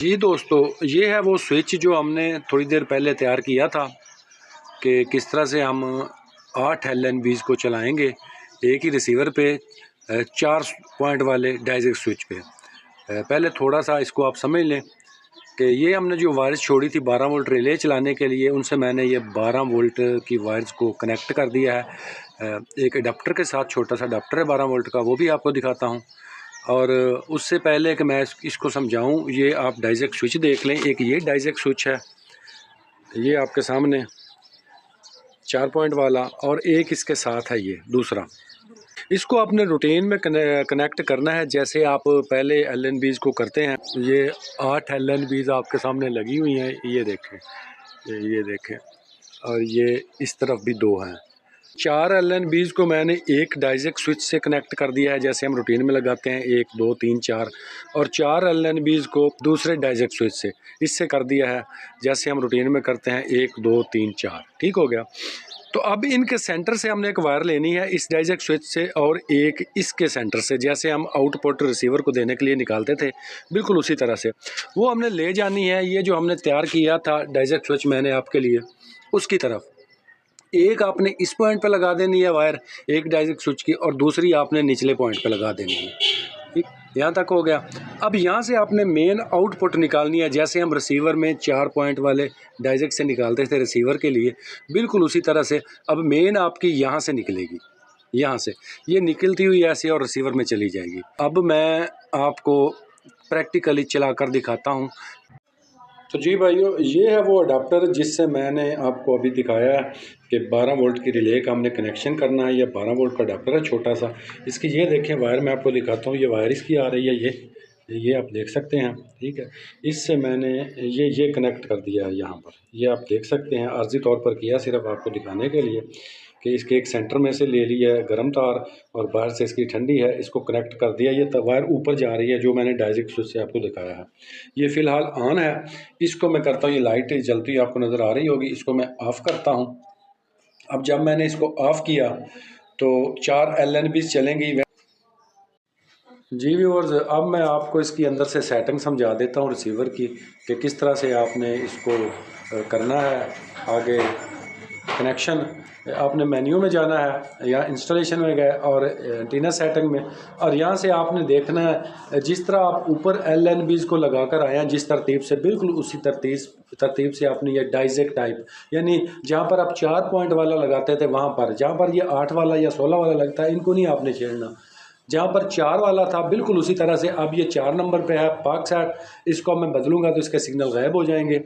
جی دوستو، یہ ہے وہ سوئچ جو ہم نے تھوڑی دیر پہلے تیار کیا تھا کہ کس طرح سے ہم آٹھ ایل این بیز کو چلائیں گے ایک ہی ریسیور پہ چار پوائنٹ والے ڈائزک سوئچ پہ۔ پہلے تھوڑا سا اس کو آپ سمجھ لیں کہ یہ ہم نے جو وائرس چھوڑی تھی بارہ وولٹ ریلے چلانے کے لیے، ان سے میں نے یہ بارہ وولٹ کی وائرس کو کنیکٹ کر دیا ہے۔ ایک اڈاپٹر کے ساتھ چھوٹا سا اڈاپٹر ہے بارہ وولٹ کا، وہ بھی آپ کو دکھاتا ہوں۔ اور اس سے پہلے کہ میں اس کو سمجھاؤں، یہ آپ ڈائزیک سوئچ دیکھ لیں۔ ایک یہ ڈائزیک سوئچ ہے۔ یہ آپ کے سامنے چار پوائنٹ والا اور ایک اس کے ساتھ ہے یہ دوسرا۔ اس کو اپنے روٹین میں کنیکٹ کرنا ہے۔ جیسے آپ پہلے ایل این بیز کو کرتے ہیں، یہ آٹھ ایل این بیز آپ کے سامنے لگی ہوئی ہیں۔ یہ دیکھیں۔ یہ دیکھیں۔ اور یہ اس طرف بھی دو ہیں۔ چار ایل این بیز کو میں نے ایک ڈائزیک سوئچ سے کنیکٹ کر دیا ہے، جیسے ہم روٹین میں لگاتے ہیں، ایک، دو، تین، چار، اور چار ایل این بیز کو دوسرے ڈائزیک سوئچ سے اس سے کر دیا ہے، جیسے ہم روٹین میں کرتے ہیں، ایک، دو، تین، چار، ٹھیک ہو گیا۔ تو اب ان کے سینٹر سے ہم نے ایک وائر لینی ہے اس ڈائزیک سوئچ سے اور ایک اس کے سینٹر سے، جیسے ہم آؤٹ پٹ ریسیور کو دینے کے لیے نکالتے تھے، بالکل اسی طرح سے۔ وہ ہم نے لے جانی ہے، یہ جو ہم نے تیار کیا تھا ڈائزیک سوئچ میں نے آپ کے لیے، اس کی طرف۔ ایک آپ نے اس پوائنٹ پہ لگا دینی ہے وائر ایک ڈائزک سوئچ کی، اور دوسری آپ نے نچلے پوائنٹ پہ لگا دینی ہے۔ ٹھیک؟ یہاں تک ہو گیا۔ اب یہاں سے آپ نے مین آؤٹ پٹ نکالنی ہے۔ جیسے ہم ریسیور میں چار پوائنٹ والے ڈائزک سے نکالتے تھے ریسیور کے لیے، بالکل اسی طرح سے اب مین آپ کی یہاں سے نکلے گی۔ یہاں سے۔ یہ نکلتی ہوئی ایسے اور ریسیور میں چلی جائے گی۔ اب میں آپ کو پریکٹیکلی چلا کر دکھاتا ہوں۔ تو جی بھائیو، یہ ہے وہ اڈاپٹر جس سے میں نے آپ کو ابھی دکھایا ہے کہ بارہ وولٹ کی ریلے کا ہم نے کنیکشن کرنا ہے، یہ بارہ وولٹ کا اڈاپٹر ہے چھوٹا سا۔ اس کی یہ دیکھیں وائر میں آپ کو دکھاتا ہوں، یہ وائر اس کی آ رہی ہے، یہ یہ آپ دیکھ سکتے ہیں، ٹھیک ہے۔ اس سے میں نے یہ یہ کنیکٹ کر دیا ہے یہاں پر۔ یہ آپ دیکھ سکتے ہیں، عارضی طور پر کیا صرف آپ کو دکھانے کے لیے۔ کہ اس کے ایک سینٹر میں سے لے لی ہے، گرم تار اور باہر سے اس کی ٹھنڈی ہے، اس کو کنیکٹ کر دیا، یہ وائر اوپر جا رہی ہے جو میں نے ڈائزک سوئچ سے آپ کو دکھایا ہے۔ یہ فی الحال آن ہے۔ اس کو میں کرتا ہوں، یہ لائٹ جلتی آپ کو نظر آ رہی ہوگی، اس کو میں آف کرتا ہوں۔ اب جب میں نے اس کو آف کیا تو چار ایل این بیز چلیں گی۔ جی ویورز اب میں آپ کو اس کی اندر سے سیٹنگ سمجھا دیتا ہوں ریسیور کی، کہ کس طرح سے آپ نے اس کو کرنا ہے۔ آگے کنیکشن آپ نے مینیو میں جانا ہے یا انسٹالیشن میں گئے اور eh, ٹینا سیٹنگ میں، اور یہاں سے آپ نے دیکھنا ہے eh, جس طرح آپ اوپر ایل این بیز کو لگا کر آئے ہیں، جس ترتیب سے، بالکل اسی ترتیب ترتیب سے آپ نے یہ ڈائزیک ٹائپ یعنی جہاں پر آپ چار پوائنٹ والا لگاتے تھے، وہاں پر، جہاں پر یہ آٹھ والا یا سولہ والا لگتا ہے، ان کو نہیں آپ نے چھیڑنا۔ جہاں پر چار والا تھا، بالکل اسی طرح سے اب یہ چار نمبر پہ ہے، پاک سیٹ، اس کو میں بدلوں گا تو اس کے سگنل غائب ہو جائیں گے۔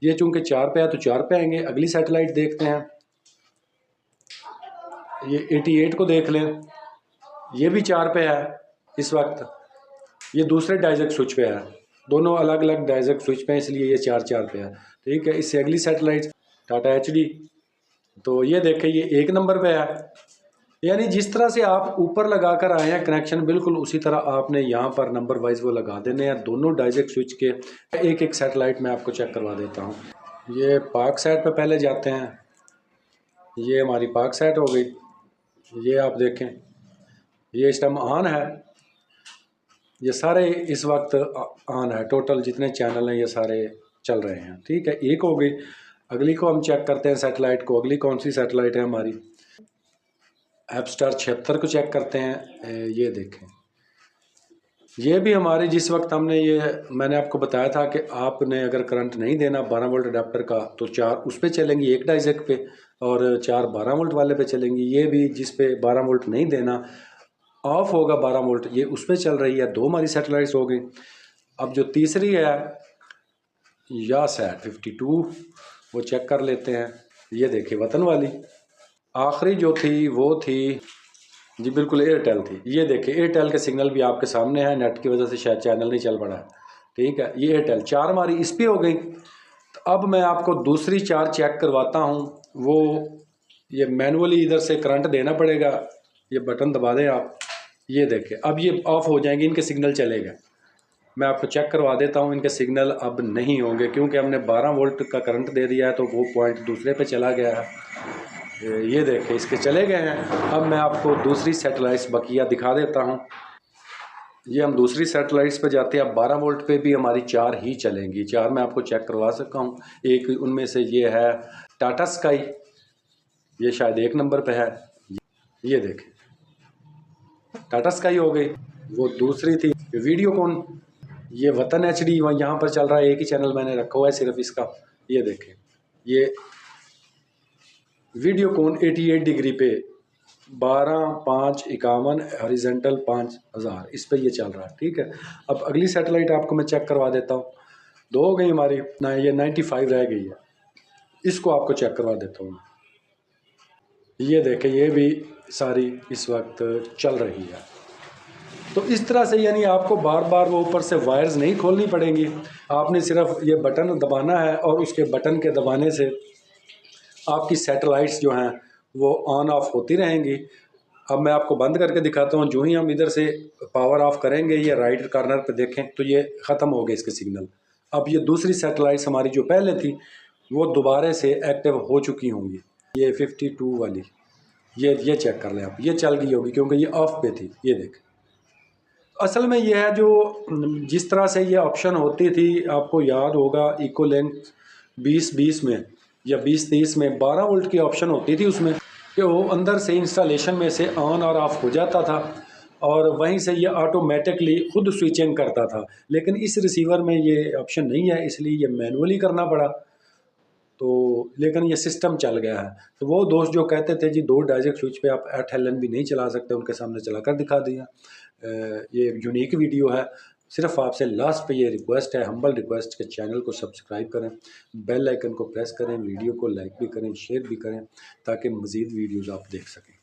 یہ چونکہ چار پہ ہے تو چار پہ آئیں گے، اگلی سیٹلائٹ دیکھتے ہیں۔ یہ ایٹی ایٹ کو دیکھ لیں۔ یہ بھی چار پہ ہے اس وقت۔ یہ دوسرے ڈائزک سوئچ پہ ہے۔ دونوں الگ الگ ڈائزک سوئچ پہ ہیں، اس لیے یہ چار چار پہ ہے۔ ٹھیک ہے، اس سے اگلی سیٹلائٹ ٹاٹا ایچ ڈی تو یہ دیکھیں، یہ ایک نمبر پہ ہے۔ یعنی جس طرح سے آپ اوپر لگا کر آئے ہیں کنیکشن بالکل اسی طرح آپ نے یہاں پر نمبر وائز وہ لگا دینے ہیں۔ دونوں ڈائزک سوئچ کے ایک ایک سیٹلائٹ میں آپ کو چیک کروا دیتا ہوں۔ یہ پاک سائٹ پہ پہلے جاتے ہیں۔ یہ ہماری پاک سائٹ ہو گئی۔ یہ آپ دیکھیں۔ یہ اس ٹائم آن ہے۔ یہ سارے اس وقت آن ہے۔ ٹوٹل جتنے چینل ہیں، یہ سارے چل رہے ہیں۔ ٹھیک ہے، ایک ہو گئی۔ اگلی کو ہم چیک کرتے ہیں سیٹلائٹ کو۔ اگلی کون سی سیٹلائٹ ہے ہماری؟ ایپ سٹار چھہتر کو چیک کرتے ہیں یہ دیکھیں۔ یہ بھی ہماری، جس وقت ہم نے یہ، میں نے آپ کو بتایا تھا کہ آپ نے اگر کرنٹ نہیں دینا بارہ وولٹ اڈاپٹر کا، تو چار اس پہ چلیں گی، ایک ڈائزیک پہ، اور چار بارہ وولٹ والے پہ چلیں گی۔ یہ بھی جس پہ بارہ وولٹ نہیں دینا آف ہوگا بارہ وولٹ یہ اس پہ چل رہی ہے۔ دو ہماری سیٹلائٹس ہو گئی اب جو تیسری ہے، یا سیٹ ففٹی ٹو، وہ چیک کر لیتے ہیں۔ یہ دیکھیں، وطن والی۔ آخری جو تھی وہ تھی جی بالکل ایئرٹیل تھی۔ یہ دیکھیں ایئرٹیل کے سگنل بھی آپ کے سامنے ہے نیٹ کی وجہ سے شاید چینل نہیں چل پڑا ہے۔ ٹھیک ہے، یہ ایئرٹیل چار ہماری اس پہ ہو گئی۔ تو اب میں آپ کو دوسری چار چیک کرواتا ہوں۔ وہ یہ مینولی ادھر سے کرنٹ دینا پڑے گا۔ یہ بٹن دبا دیں آپ۔ یہ دیکھیں، اب یہ آف ہو جائیں گے، ان کے سگنل چلے گا میں آپ کو چیک کروا دیتا ہوں، ان کے سگنل اب نہیں ہوں گے۔ کیونکہ ہم نے بارہ وولٹ کا کرنٹ دے دیا ہے، تو وہ پوائنٹ دوسرے پہ چلا گیا ہے۔ یہ دیکھیں، اس کے چلے گئے ہیں۔ اب میں آپ کو دوسری سیٹلائٹس بقیہ دکھا دیتا ہوں۔ یہ ہم دوسری سیٹلائٹس پہ جاتے ہیں۔ اب بارہ وولٹ پہ بھی ہماری چار ہی چلیں گی۔ چار میں آپ کو چیک کروا سکتا ہوں۔ ایک ان میں سے یہ ہے ٹاٹا اسکائی یہ شاید ایک نمبر پہ ہے۔ یہ دیکھیں۔ ٹاٹا اسکائی ہو گئی۔ وہ دوسری تھی۔ ویڈیو کون؟ یہ وطن ایچ ڈی یہاں پر چل رہا ہے۔ ایک ہی چینل میں نے رکھا ہوا ہے صرف اس کا۔ یہ دیکھیں۔ یہ ویڈیو کون ایٹی ایٹ ڈگری پہ بارہ پانچ اکاون ہریزنٹل پانچ ہزار، اس پہ یہ چل رہا ہے، ٹھیک ہے؟ اب اگلی سیٹلائٹ آپ کو میں چیک کروا دیتا ہوں۔ دو ہو گئی ہماری، نہ، یہ نائنٹی فائیو رہ گئی ہے۔ اس کو آپ کو چیک کروا دیتا ہوں۔ یہ دیکھیں، یہ بھی ساری اس وقت چل رہی ہے۔ تو اس طرح سے یعنی آپ کو بار بار وہ اوپر سے وائرز نہیں کھولنی پڑیں گی۔ آپ نے صرف یہ بٹن دبانا ہے اور اس کے بٹن کے دبانے سے آپ کی سیٹلائٹس جو ہیں وہ آن آف ہوتی رہیں گی۔ اب میں آپ کو بند کر کے دکھاتا ہوں۔ جو ہی ہم ادھر سے پاور آف کریں گے یہ رائٹ کارنر پہ دیکھیں تو یہ ختم ہو گئے اس کے سگنل اب یہ دوسری سیٹلائٹس ہماری جو پہلے تھی وہ دوبارہ سے ایکٹیو ہو چکی ہوں گی۔ یہ ففٹی ٹو والی۔ یہ یہ چیک کر لیں آپ۔ یہ چل گئی ہوگی کیونکہ یہ آف پہ تھی۔ یہ دیکھ۔ اصل میں یہ ہے جو جس طرح سے یہ آپشن ہوتی تھی، آپ کو یاد ہوگا ایکو لینک بیس بیس میں۔ یا بیس تیس میں بارہ وولٹ کی آپشن ہوتی تھی اس میں کہ وہ اندر سے انسٹالیشن میں سے آن اور آف ہو جاتا تھا اور وہیں سے یہ آٹومیٹکلی خود سوئچنگ کرتا تھا۔ لیکن اس ریسیور میں یہ آپشن نہیں ہے، اس لیے یہ مینولی کرنا پڑا۔ تو لیکن یہ سسٹم چل گیا ہے۔ تو وہ دوست جو کہتے تھے جی دو ڈائجیکٹ سوئچ پہ آپ ایٹ ایل این بھی نہیں چلا سکتے، ان کے سامنے چلا کر دکھا دیا۔ یہ یونیک ویڈیو ہے۔ صرف آپ سے لاسٹ پہ یہ ریکویسٹ ہے ہمبل ریکویسٹ کہ چینل کو سبسکرائب کریں بیل آئکن کو پریس کریں ویڈیو کو لائک بھی کریں شیئر بھی کریں تاکہ مزید ویڈیوز آپ دیکھ سکیں۔